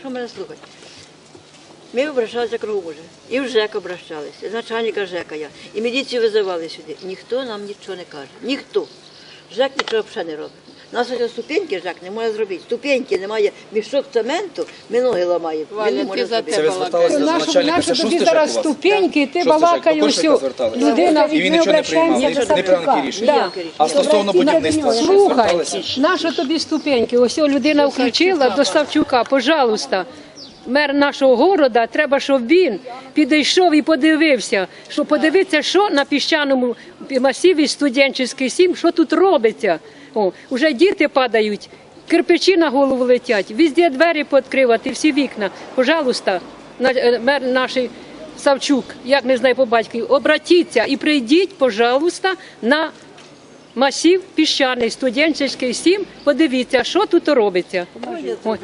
Що мене слухати? Ми обращалися кругом. І в ЖЕК обращалися, і начальника ЖЕКа я. І міліцію визивали сюди. Ніхто нам нічого не каже. Ніхто. ЖЕК нічого взагалі не робить. У нас ось ступеньки жак не може зробити. Ступеньки немає, мішок цементу, ми ноги ламаємо. Валя, не ти може за те Це ви балакаєш. Нашу, нашу тобі зараз ступеньки, ти Шостий ЖЕК, балакаєш? Людина І він нічого не приймав, не приймав рішень. Да. А стосовно будівництва Слухай, нашу наша тобі ступеньки. Ось людина включила до Ставчука, пожалуйста. Мер нашого города, треба, щоб він підійшов і подивився, що подивитися, що на піщаному масиві студентський сім, що тут робиться. О, уже діти падають, кирпичі на голову летять, везде двері пооткривати, всі вікна. Пожалуйста, е, мер наш Савчук, як не знаю по батькові, обратіться і прийдіть, пожалуйста, на масів піщаний студентський сім. Подивіться, що тут робиться. Ой,